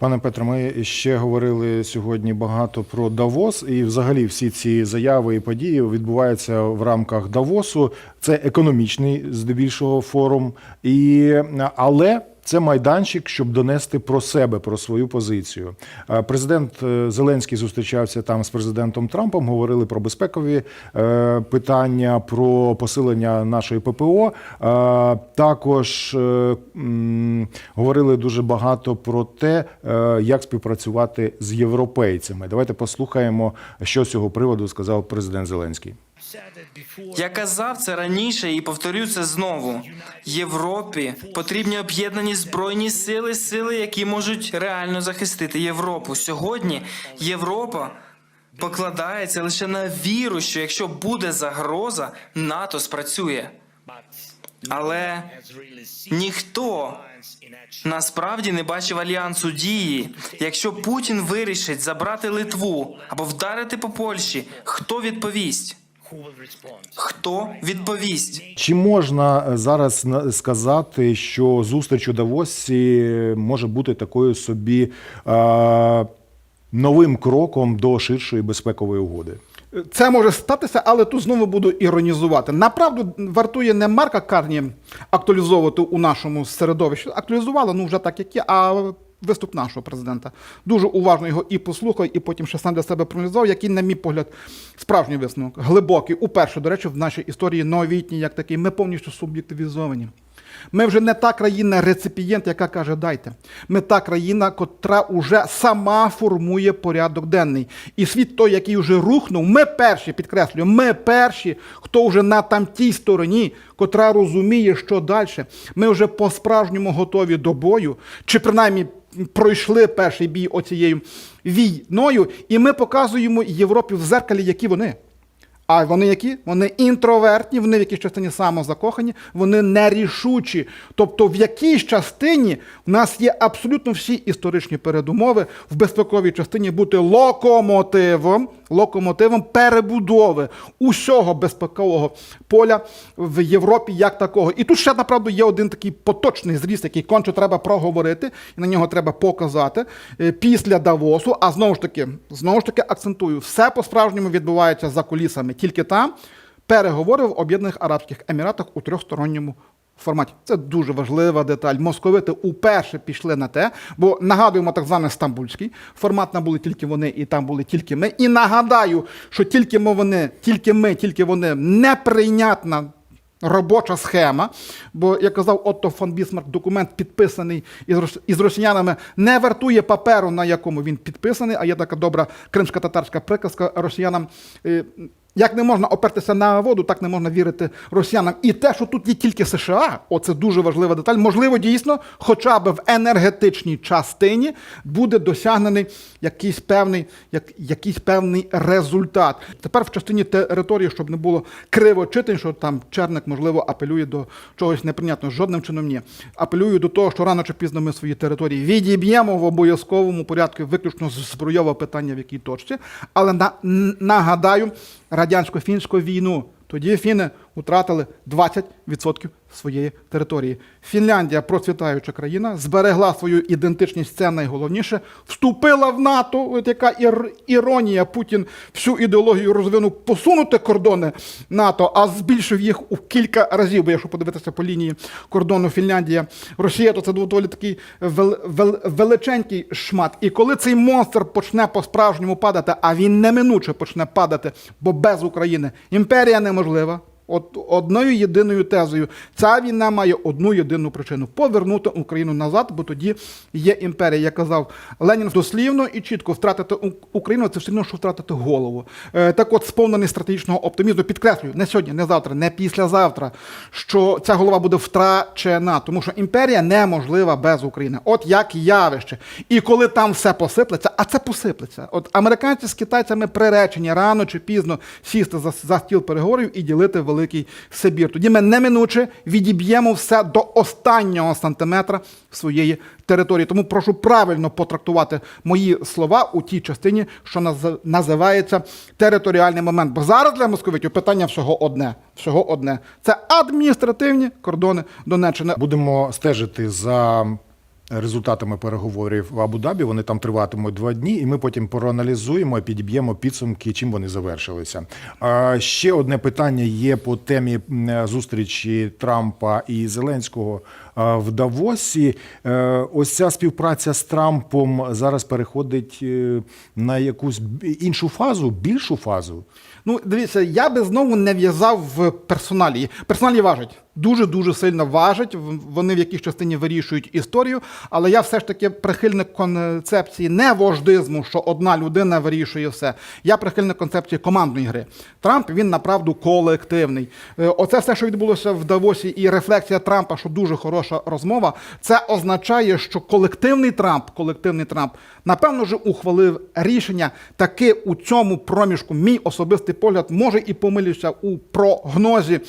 Пане Петро, ми ще говорили сьогодні багато про Давос, і взагалі всі ці заяви і події відбуваються в рамках Давосу. Це економічний здебільшого форум, і але. Це майданчик, щоб донести про себе, про свою позицію. Е, Президент е, Зеленський зустрічався там з президентом Трампом. Говорили про безпекові е, питання, про посилення нашої ППО. Також говорили дуже багато про те, як співпрацювати з європейцями. Давайте послухаємо, що з цього приводу сказав президент Зеленський. Я казав це раніше і повторю це знову. Європі потрібні об'єднані збройні сили, сили, які можуть реально захистити Європу. Сьогодні Європа покладається лише на віру, що якщо буде загроза, НАТО спрацює. Але ніхто насправді не бачив альянсу дії. Якщо Путін вирішить забрати Литву або вдарити по Польщі, хто відповість? Хто відповість? Чи можна е, зараз сказати, що зустріч у Давосі може бути такою собі е, новим кроком до ширшої безпекової угоди? Це може статися, але тут знову буду іронізувати. Направду вартує не Марка Карні актуалізовувати у нашому середовищі. Актуалізувала, ну вже так як є, а виступ нашого президента. Дуже уважно його і послухав, і потім ще сам для себе проаналізував, який, на мій погляд, справжній висновок. Глибокий. Уперше, до речі, в нашій історії новітній, як такий, ми повністю суб'єктивізовані. Ми вже не та країна реципієнт, яка каже дайте. Ми та країна, котра уже сама формує порядок денний. І світ той, який вже рухнув, ми перші, підкреслюю, ми перші, хто вже на тамтій стороні, котра розуміє, що далі. Ми вже по-справжньому готові до бою, чи принаймні пройшли перший бій оцією війною, і ми показуємо Європі в зеркалі, які вони. А вони які? Вони інтровертні, вони в якійсь частині самозакохані, вони нерішучі. Тобто, в якійсь частині в нас є абсолютно всі історичні передумови в безпековій частині бути локомотивом, локомотивом перебудови усього безпекового поля в Європі як такого. І тут ще направду є один такий поточний зріст, який конче треба проговорити, і на нього треба показати е, після Давосу. А знову ж таки, знову ж таки акцентую, все по-справжньому відбувається за кулісами. Тільки там переговори в Об'єднаних Арабських Еміратах у трьохсторонньому форматі. Це дуже важлива деталь. Московити уперше пішли на те, бо нагадуємо так званий стамбульський формат. Там були тільки вони, і там були тільки ми. І нагадаю, що тільки ми вони, тільки ми, тільки вони неприйнятна. Робоча схема, бо як казав Отто фон Бісмарк, документ підписаний із, рос- із росіянами, не вартує паперу, на якому він підписаний. А є така добра кримсько-татарська приказка росіянам. Як не можна опертися на воду, так не можна вірити росіянам. І те, що тут є тільки США, оце дуже важлива деталь. Можливо, дійсно, хоча б в енергетичній частині буде досягнений якийсь певний, як, якийсь певний результат. Тепер в частині території, щоб не було криво читань, що там Черник, можливо, апелює до чогось неприйнятного. Жодним чином ні. Апелюю до того, що рано чи пізно ми свої території відіб'ємо в обов'язковому порядку, виключно з збройового питання, в якій точці. Але на, нагадаю радянсько-фінську війну. Тоді фіни втратили 20% своєї території. Фінляндія, процвітаюча країна, зберегла свою ідентичність. Це найголовніше. Вступила в НАТО. От яка ір- іронія. Путін всю ідеологію розвинув посунути кордони НАТО, а збільшив їх у кілька разів. Бо якщо подивитися по лінії кордону Фінляндія, Росія, то це доволі такий вел- вел- величенький шмат. І коли цей монстр почне по-справжньому падати, а він неминуче почне падати, бо без України імперія неможлива. От одною єдиною тезою ця війна має одну єдину причину повернути Україну назад, бо тоді є імперія. Я казав Ленін дослівно і чітко втратити Україну це все одно, що втратити голову. Е, так, от сповнений стратегічного оптимізму, підкреслюю, не сьогодні, не завтра, не післязавтра, що ця голова буде втрачена, тому що імперія неможлива без України. От як явище. І коли там все посиплеться, а це посиплеться. От американці з китайцями приречені рано чи пізно сісти за, за стіл переговорів і ділити великий Сибір. Тоді ми неминуче відіб'ємо все до останнього сантиметра своєї території. Тому прошу правильно потрактувати мої слова у тій частині, що наз- називається територіальний момент. Бо зараз для московитів питання всього одне. Всього одне. Це адміністративні кордони Донеччини. Будемо стежити за результатами переговорів в Абу-Дабі. Вони там триватимуть два дні, і ми потім проаналізуємо, підіб'ємо підсумки, чим вони завершилися. А ще одне питання є по темі зустрічі Трампа і Зеленського в Давосі. Е, Ось ця співпраця з Трампом зараз переходить е, на якусь іншу фазу, більшу фазу. Ну, дивіться, я би знову не в'язав в персоналі. Персоналі важать. Дуже-дуже сильно важать. Вони в якійсь частині вирішують історію. Але я все ж таки прихильник концепції не вождизму, що одна людина вирішує все. Я прихильник концепції командної гри. Трамп він направду колективний. Е, Оце все, що відбулося в Давосі, і рефлексія Трампа, що дуже хороша розмова. Це означає, що колективний Трамп, колективний Трамп, напевно, вже ухвалив рішення таки у цьому проміжку. Мій особистий погляд може і помилюся у прогнозі.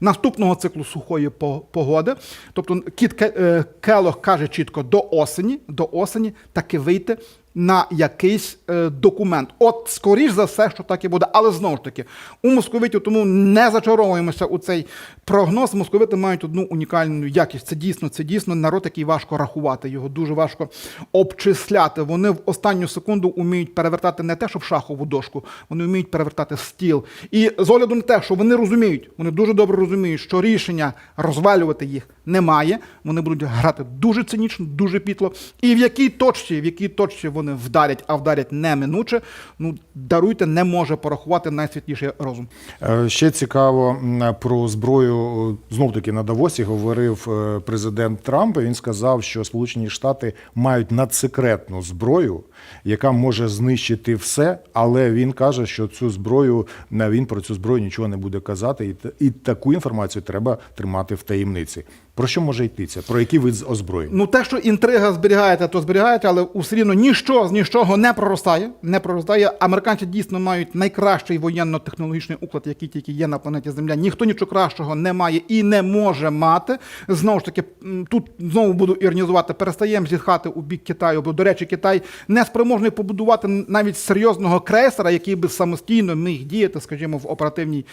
Наступного циклу сухої погоди, тобто Кіт е, Келох каже чітко до осені, до осені таки вийти на якийсь е, документ. От скоріш за все, що так і буде. Але знову ж таки, у московитів тому не зачаровуємося у цей прогноз. Московити мають одну унікальну якість. Це дійсно, це дійсно народ, який важко рахувати. Його дуже важко обчисляти. Вони в останню секунду вміють перевертати не те, що в шахову дошку, вони вміють перевертати стіл. І з огляду на те, що вони розуміють, вони дуже добре розуміють, що рішення розвалювати їх немає. Вони будуть грати дуже цинічно, дуже пітло. І в якій точці, в якій точці вони вдарять, а вдарять неминуче, ну даруйте, не може порахувати найсвітліший розум. Е, Ще цікаво про зброю. Знов таки на Давосі говорив е, президент Трамп. Він сказав, що Сполучені Штати мають надсекретну зброю, яка може знищити все. Але він каже, що цю зброю е, він про цю зброю нічого не буде казати, і, і таку інформацію треба тримати в таємниці. Про що може йтися? Про який вид озброєння? Ну, те, що інтрига зберігаєте, то зберігаєте, але все рівно ніщо з нічого не проростає. Не проростає. Американці дійсно мають найкращий воєнно-технологічний уклад, який тільки є на планеті Земля. Ніхто нічого кращого не має і не може мати. Знову ж таки, тут знову буду іронізувати. Перестаємо зітхати у бік Китаю, бо, до речі, Китай не спроможний побудувати навіть серйозного крейсера, який би самостійно міг діяти, скажімо, в оперативній.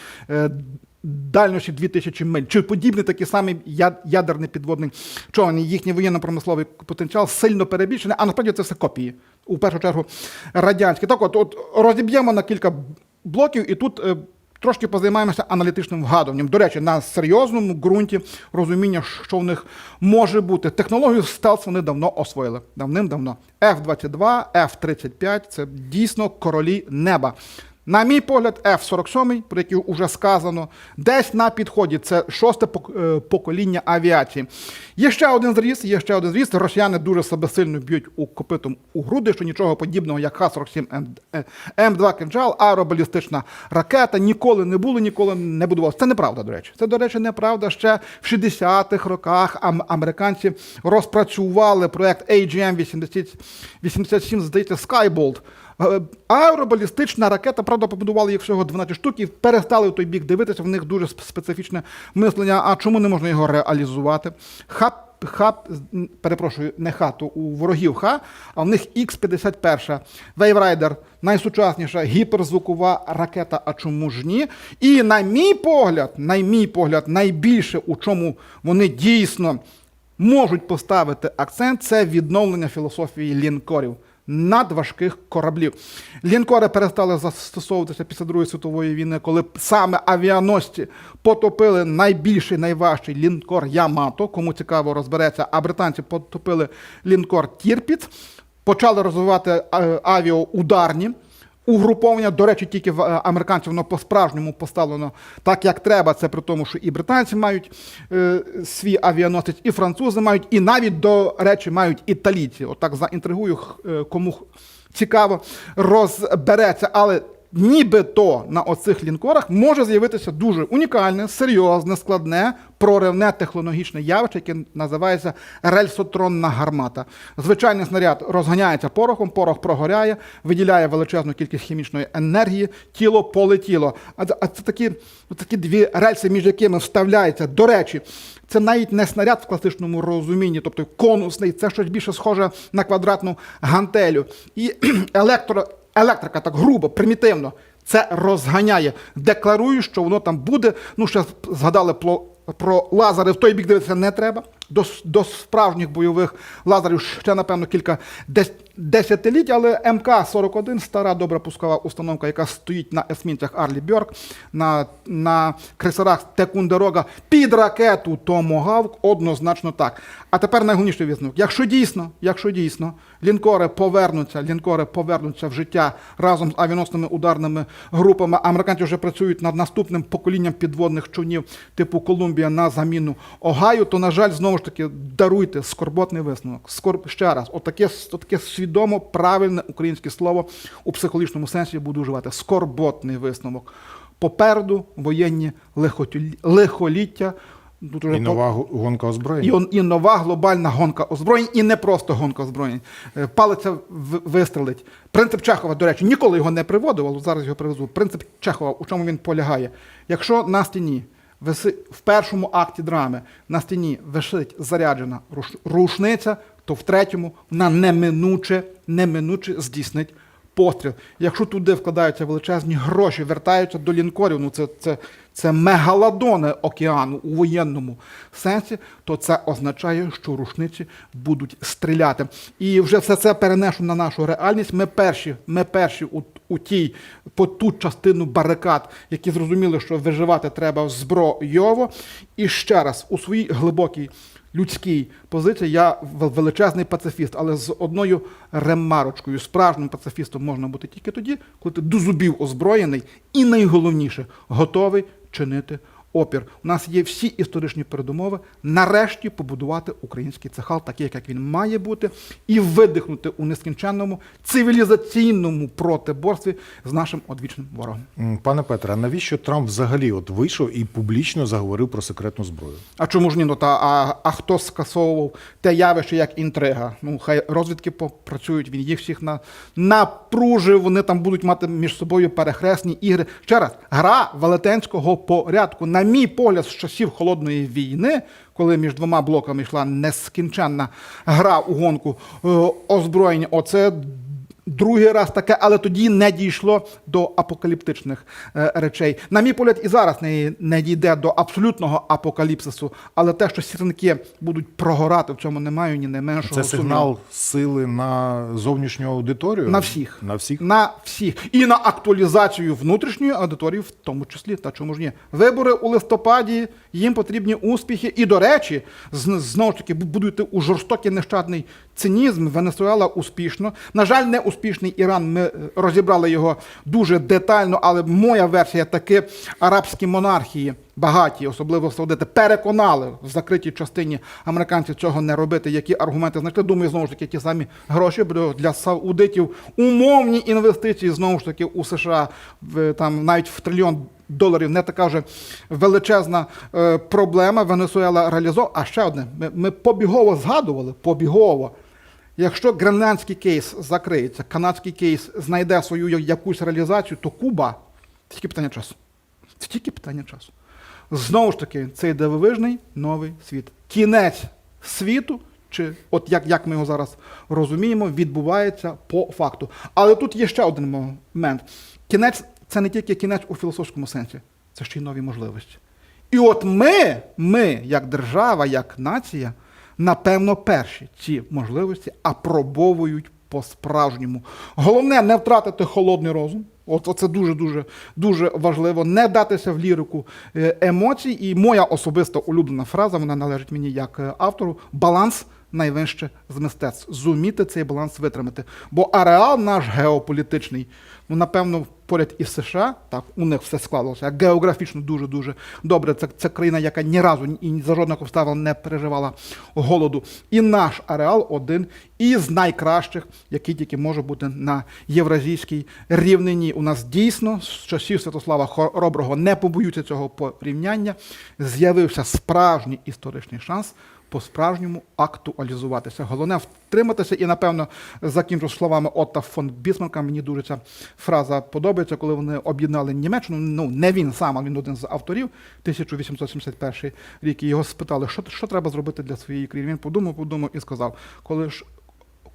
Дальності 2000 миль, чи подібний такий самий яд- ядерний підводний човен. Їхній воєнно-промисловий потенціал сильно перебільшений, а насправді це все копії. У першу чергу радянські. Так от, от розіб'ємо на кілька блоків і тут е, трошки позаймаємося аналітичним вгадуванням. До речі, на серйозному ґрунті розуміння, що в них може бути. Технологію стелс вони давно освоїли. Давним-давно. F-22, F-35 це дійсно королі неба. На мій погляд, F-47, про який вже сказано, десь на підході. Це шосте е, покоління авіації. Є ще один зріз, є ще один зріз. Росіяни дуже себе сильно б'ють у копитом у груди, що нічого подібного, як Х-47 М- е, М2 «Кинджал», аеробалістична ракета ніколи не було, ніколи не будувалося. Це неправда, до речі. Це, до речі, неправда. Ще в 60-х роках ам- американці розпрацювали проект AGM-87, здається, Skybolt. Е, Аеробалістична ракета, правда, побудували їх всього 12 штук і перестали в той бік дивитися. В них дуже специфічне мислення. А чому не можна його реалізувати? Хаб, хаб, перепрошую, не хату у ворогів ха, а в них Х-51. Вейврайдер найсучасніша гіперзвукова ракета. А чому ж ні? І на мій погляд, на мій погляд, найбільше у чому вони дійсно можуть поставити акцент, це відновлення філософії лінкорів. Надважких кораблів. Лінкори перестали застосовуватися після Другої світової війни, коли саме авіаносці потопили найбільший, найважчий лінкор Ямато. Кому цікаво розбереться, а британці потопили лінкор Тірпіц, почали розвивати е, авіаударні. Угруповання, до речі, тільки в е, американців воно по-справжньому поставлено так, як треба. Це при тому, що і британці мають е, свій авіаносець, і французи мають, і навіть, до речі, мають італійці. Отак заінтригую, е, кому цікаво розбереться. Але нібито на оцих лінкорах може з'явитися дуже унікальне, серйозне, складне, проривне технологічне явище, яке називається рельсотронна гармата. Звичайний снаряд розганяється порохом, порох прогоряє, виділяє величезну кількість хімічної енергії, тіло полетіло. А це, такі, такі дві рельси, між якими вставляється. До речі, це навіть не снаряд в класичному розумінні, тобто конусний, це щось більше схоже на квадратну гантелю. І електро, електрика так грубо, примітивно. Це розганяє. Декларую, що воно там буде. Ну, ще згадали про, лазери, в той бік дивитися не треба. До, до справжніх бойових лазерів ще, напевно, кілька дес, десятиліть, але МК-41 стара добра пускова установка, яка стоїть на есмінцях Арлі Бьорк, на, на крейсерах Текундерога під ракету Томогавк, однозначно так. А тепер найголовніший висновок. Якщо дійсно, якщо дійсно лінкори повернуться, лінкори повернуться в життя разом з авіаносними ударними групами, американці вже працюють над наступним поколінням підводних човнів типу Колумбія на заміну Огайо, то, на жаль, знову ж таки, даруйте скорботний висновок. Скор... Ще раз, отаке, отаке свідомо правильне українське слово у психологічному сенсі буду вживати. Скорботний висновок. Попереду воєнні лихоліття. Тут уже І нова гонка озброєнь. і, і нова глобальна гонка озброєнь, і не просто гонка озброєнь. Е, Палиця в- вистрелить. Принцип Чехова, до речі, ніколи його не приводив, але зараз його привезу. Принцип Чехова, у чому він полягає? Якщо на стіні в першому акті драми на стіні висить заряджена руш- рушниця, то в третьому вона неминуче, неминуче здійснить постріл. Якщо туди вкладаються величезні гроші, вертаються до лінкорів, ну це, це, це мегаладони океану у воєнному сенсі, то це означає, що рушниці будуть стріляти. І вже все це перенешу на нашу реальність. Ми перші, ми перші у, у тій, по ту частину барикад, які зрозуміли, що виживати треба збройово. І ще раз у своїй глибокій людській позиції я вел- величезний пацифіст, але з одною ремарочкою. Справжнім пацифістом можна бути тільки тоді, коли ти до зубів озброєний і найголовніше готовий чинити опір. У нас є всі історичні передумови нарешті побудувати український цехал, такий, як він має бути, і видихнути у нескінченному цивілізаційному протиборстві з нашим одвічним ворогом. Пане Петре, а навіщо Трамп взагалі от вийшов і публічно заговорив про секретну зброю? А чому ж ні? Ну та а, а хто скасовував те явище як інтрига? Ну хай розвідки попрацюють. Він їх всіх на напружив. Вони там будуть мати між собою перехресні ігри. Ще раз, гра велетенського порядку. На мій погляд, з часів холодної війни, коли між двома блоками йшла нескінченна гра у гонку озброєнь, озброєння. Оце Другий раз таке, але тоді не дійшло до апокаліптичних е, речей. На мій погляд, і зараз не, не дійде до абсолютного апокаліпсису, але те, що сірники будуть прогорати, в цьому не маю ні найменшого Це сумніву. сигнал сили на зовнішню аудиторію? На всіх. На всіх? На всіх. І на актуалізацію внутрішньої аудиторії, в тому числі, та чому ж ні. Вибори у листопаді, їм потрібні успіхи. І, до речі, знову ж таки, бу- будуєте у жорстокий нещадний цинізм. Венесуела успішно. На жаль, не успішний Іран. Ми е, розібрали його дуже детально, але моя версія таки арабські монархії. Багаті, особливо саудити, переконали в закритій частині американців цього не робити. Які аргументи знайшли? Думаю, знову ж таки, ті самі гроші бо для саудитів. Умовні інвестиції знову ж таки у США в там навіть в трильйон доларів. Не така вже величезна е, проблема. Венесуела реалізовувала. А ще одне, ми, ми побігово згадували, побігово. Якщо гренландський кейс закриється, канадський кейс знайде свою якусь реалізацію, то Куба це тільки питання часу. Це тільки питання часу. Знову ж таки, цей дивовижний новий світ. Кінець світу, чи от як, як ми його зараз розуміємо, відбувається по факту. Але тут є ще один момент. Кінець це не тільки кінець у філософському сенсі, це ще й нові можливості. І от ми, ми, як держава, як нація, напевно, перші ці можливості апробовують по-справжньому. Головне не втратити холодний розум. От це дуже дуже дуже важливо. Не датися в лірику е, емоцій. І моя особиста улюблена фраза, вона належить мені як е, автору. Баланс найвище з мистецтв. Зуміти цей баланс витримати. Бо ареал наш геополітичний, ну напевно, поряд із США, так у них все склалося географічно дуже дуже добре. Це, це країна, яка ні разу і за жодних обставин не переживала голоду. І наш ареал один із найкращих, який тільки може бути на євразійській рівнині. У нас дійсно з часів Святослава Хороброго не побоються цього порівняння. З'явився справжній історичний шанс по-справжньому актуалізуватися. Головне втриматися і, напевно, закінчу словами Отта фон Бісмарка. Мені дуже ця фраза подобається, коли вони об'єднали Німеччину. Ну, не він сам, а він один з авторів, 1871 рік. І його спитали, що, що треба зробити для своєї країни. Він подумав, подумав і сказав, коли ж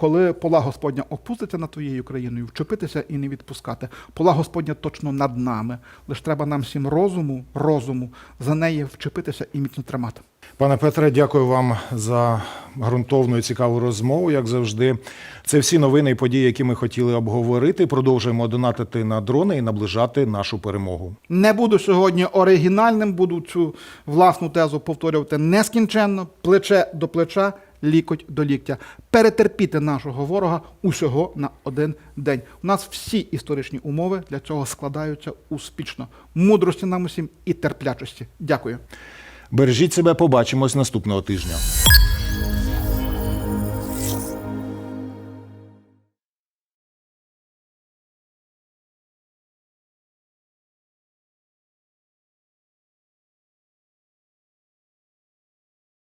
коли пола Господня опуститься над твоєю країною, вчепитися і не відпускати. Пола Господня точно над нами. Лише треба нам всім розуму, розуму за неї вчепитися і міцно тримати. Пане Петре, дякую вам за ґрунтовну і цікаву розмову, як завжди. Це всі новини і події, які ми хотіли обговорити. Продовжуємо донатити на дрони і наближати нашу перемогу. Не буду сьогодні оригінальним, буду цю власну тезу повторювати нескінченно, плече до плеча, лікоть до ліктя. Перетерпіти нашого ворога усього на один день. У нас всі історичні умови для цього складаються успішно. Мудрості нам усім і терплячості. Дякую. Бережіть себе, побачимось наступного тижня.